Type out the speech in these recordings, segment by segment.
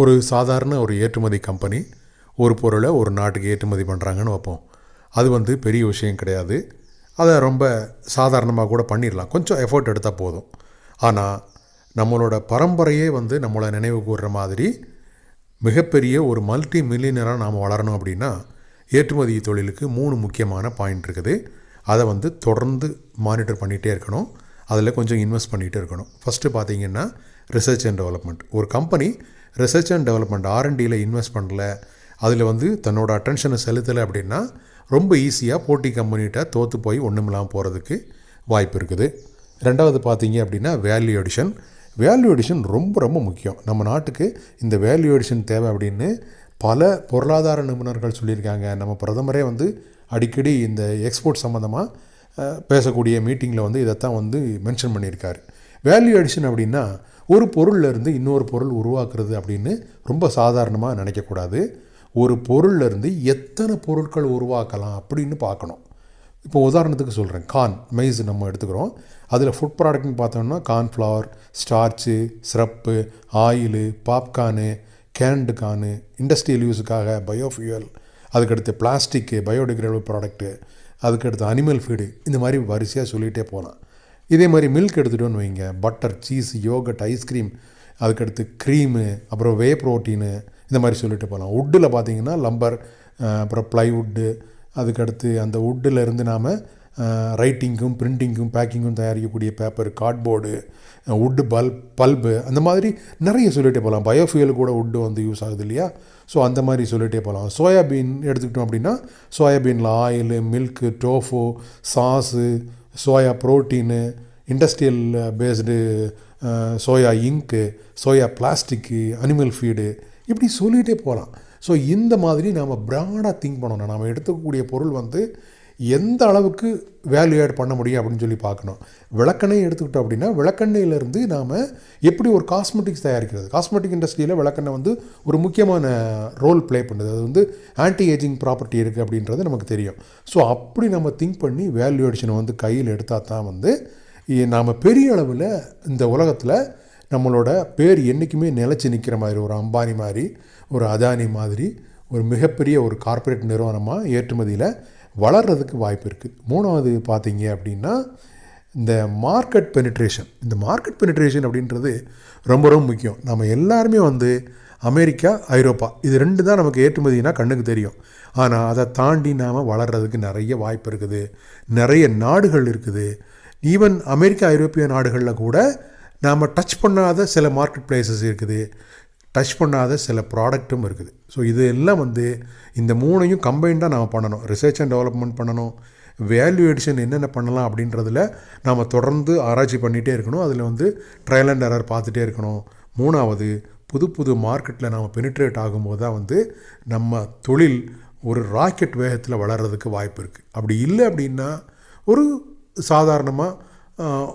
ஒரு சாதாரண ஒரு ஏற்றுமதி கம்பெனி ஒரு பொருளை ஒரு நாட்டுக்கு ஏற்றுமதி பண்ணுறாங்கன்னு வைப்போம். அது வந்து பெரிய விஷயம் கிடையாது. அதை ரொம்ப சாதாரணமாக கூட பண்ணிடலாம். கொஞ்சம் எஃபோர்ட் எடுத்தால் போதும். ஆனால் நம்மளோட பரம்பரையே வந்து நம்மளை நினைவு கூறுற மாதிரி மிகப்பெரிய ஒரு மல்டி மில்லியனராக நாம் வளரணும் அப்படின்னா ஏற்றுமதி தொழிலுக்கு மூணு முக்கியமான பாயிண்ட் இருக்குது. அதை வந்து தொடர்ந்து மானிட்டர் பண்ணிகிட்டே இருக்கணும். அதில் கொஞ்சம் இன்வெஸ்ட் பண்ணிகிட்டே இருக்கணும். ஃபஸ்ட்டு பார்த்தீங்கன்னா ரிசர்ச் அண்ட் டெவலப்மெண்ட் ஒரு கம்பெனி ரிசர்ச் அண்ட் டெவலப்மெண்ட் ஆர்என்டியில் இன்வெஸ்ட் பண்ணல. அதில் வந்து தன்னோட அட்டென்ஷனை செலுத்தலை அப்படின்னா ரொம்ப ஈஸியாக போட்டி கம்பெனிகிட்ட தோற்று போய் ஒன்றுமில்லாமல் போகிறதுக்கு வாய்ப்பு இருக்குது. ரெண்டாவது பார்த்தீங்க அப்படின்னா வேல்யூ அடிஷன் வேல்யூ அடிஷன் ரொம்ப ரொம்ப முக்கியம். நம்ம நாட்டுக்கு இந்த வேல்யூ அடிஷன் தேவை அப்படின்னு பல பொருளாதார நிபுணர்கள் சொல்லியிருக்காங்க. நம்ம பிரதமரே வந்து அடிக்கடி இந்த எக்ஸ்போர்ட் சம்மந்தமாக பேசக்கூடிய மீட்டிங்கில் வந்து இதைத்தான் வந்து மென்ஷன் பண்ணியிருக்காரு. வேல்யூ அடிஷன் அப்படின்னா ஒரு பொருள்லேருந்து இன்னொரு பொருள் உருவாக்குறது அப்படின்னு ரொம்ப சாதாரணமாக நினைக்கக்கூடாது. ஒரு பொருள்லருந்து எத்தனை பொருட்கள் உருவாக்கலாம் அப்படின்னு பார்க்கணும். இப்போ உதாரணத்துக்கு சொல்கிறேன் கார்ன் மைஸ் நம்ம எடுத்துக்கிறோம். அதில் ஃபுட் ப்ராடக்ட்னு பார்த்தோம்னா cornflour starch syrup oil popcorn canned corn industrial யூஸுக்காக biofuel அதுக்கடுத்து பிளாஸ்டிக்கு பயோடிகிரேடபிள் ப்ராடக்ட்டு அதுக்கடுத்து அனிமல் ஃபீடு இந்த மாதிரி வரிசையாக சொல்லிகிட்டே போகலாம் இதே மாதிரி மில்க் எடுத்துகிட்டோன்னு வைங்க. Butter cheese yoghurt ice cream அதுக்கடுத்து க்ரீமு அப்புறம் வே ப்ரோட்டீனு இந்த மாதிரி சொல்லிட்டு போகலாம் வுட்டில் பார்த்தீங்கன்னா லம்பர் அப்புறம் ப்ளைவுட்டு அதுக்கடுத்து அந்த வுட்டில் இருந்து நாம் ரைட்டிங்கும் பிரிண்டிங்கும் பேக்கிங்கும் தயாரிக்கக்கூடிய paper cardboard wood pulp pulp அந்த மாதிரி நிறைய சொல்லிகிட்டே போகலாம் பயோஃபியல் கூட வுட்டு வந்து யூஸ் ஆகுது இல்லையா? ஸோ அந்த மாதிரி சொல்லிகிட்டே போகலாம் சோயாபீன் எடுத்துக்கிட்டோம் அப்படின்னா சோயாபீனில் oil milk tofu sauce soya protein industrial paste soya ink soya plastic animal feed இப்படி சொல்லிகிட்டே போகலாம் ஸோ இந்த மாதிரி நாம் ப்ராடாக திங்க் பண்ணணும் நாம் எடுத்துக்கக்கூடிய பொருள் வந்து எந்த அளவுக்கு வேல்யூ ஆட் பண்ண முடியும் அப்படின்னு சொல்லி பார்க்கணும். விளக்கெண்ணெய் எடுத்துக்கிட்டோம் அப்படின்னா விளக்கெண்ணெயிலேருந்து நாம் எப்படி ஒரு காஸ்மெட்டிக்ஸ் தயாரிக்கிறது? காஸ்மெட்டிக் இண்டஸ்ட்ரியில் விளக்கெண்ணெய் வந்து ஒரு முக்கியமான ரோல் ப்ளே பண்ணுது. அது வந்து ஆன்டி ஏஜிங் ப்ராப்பர்ட்டி இருக்குது அப்படின்றது நமக்கு தெரியும். ஸோ அப்படி நம்ம திங்க் பண்ணி வேல்யூ அடிஷனை வந்து கையில் எடுத்தால் தான் வந்து நாம் பெரிய அளவில் இந்த உலகத்தில் நம்மளோட பேர் என்றைக்குமே நிலச்சி நிற்கிற மாதிரி ஒரு அம்பானி மாதிரி ஒரு அதானி மாதிரி ஒரு மிகப்பெரிய ஒரு கார்ப்பரேட் நிறுவனமாக ஏற்றுமதியில் வளர்கிறதுக்கு வாய்ப்பு இருக்குது மூணாவது பார்த்தீங்க அப்படின்னா இந்த மார்க்கெட் பெனிட்ரேஷன் இந்த மார்க்கெட் பெனிட்ரேஷன் அப்படின்றது ரொம்ப ரொம்ப முக்கியம். நம்ம எல்லாருமே வந்து அமெரிக்கா ஐரோப்பா இது ரெண்டு தான் நமக்கு ஏற்றுமதினா கண்ணுக்கு தெரியும். ஆனால் அதை தாண்டி நாம் வளர்கிறதுக்கு நிறைய வாய்ப்பு இருக்குது. நிறைய நாடுகள் இருக்குது. ஈவன் அமெரிக்கா ஐரோப்பிய நாடுகளில் கூட நாம் டச் பண்ணாத சில மார்க்கெட் பிளேசஸ் இருக்குது. டச் பண்ணாத சில ப்ராடக்ட்டும் இருக்குது. ஸோ இது எல்லாம் வந்து இந்த மூணையும் கம்பைண்டாக நாம் பண்ணணும். ரிசர்ச் அண்ட் டெவலப்மெண்ட் பண்ணணும். வேல்யூ எடிஷன் என்னென்ன பண்ணலாம் அப்படின்றதில் நாம் தொடர்ந்து ஆராய்ச்சி பண்ணிகிட்டே இருக்கணும். அதில் வந்து ட்ரையல் அண்ட் எரர் பார்த்துட்டே இருக்கணும். மூணாவது புது புது மார்க்கெட்டில் நாம் பெனிட்ரேட் ஆகும்போது தான் வந்து நம்ம தொழில் ஒரு ராக்கெட் வேகத்தில் வளர்கிறதுக்கு வாய்ப்பு இருக்குது அப்படி இல்லை அப்படின்னா ஒரு சாதாரணமாக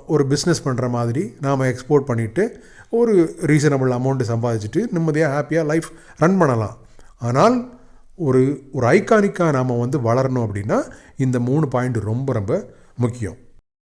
ஒரு பிஸ்னஸ் பண்ணுற மாதிரி நாம் எக்ஸ்போர்ட் பண்ணிவிட்டு ஒரு ரீசனபிள் அமௌண்ட்டு சம்பாதிச்சுட்டு நிம்மதியாக ஹாப்பியாக லைஃப் ரன் பண்ணலாம். ஆனால் ஒரு ஒரு ஐகானிக்காக நாம் வந்து வளரணும் அப்படின்னா இந்த மூணு பாயிண்ட் ரொம்ப ரொம்ப முக்கியம்.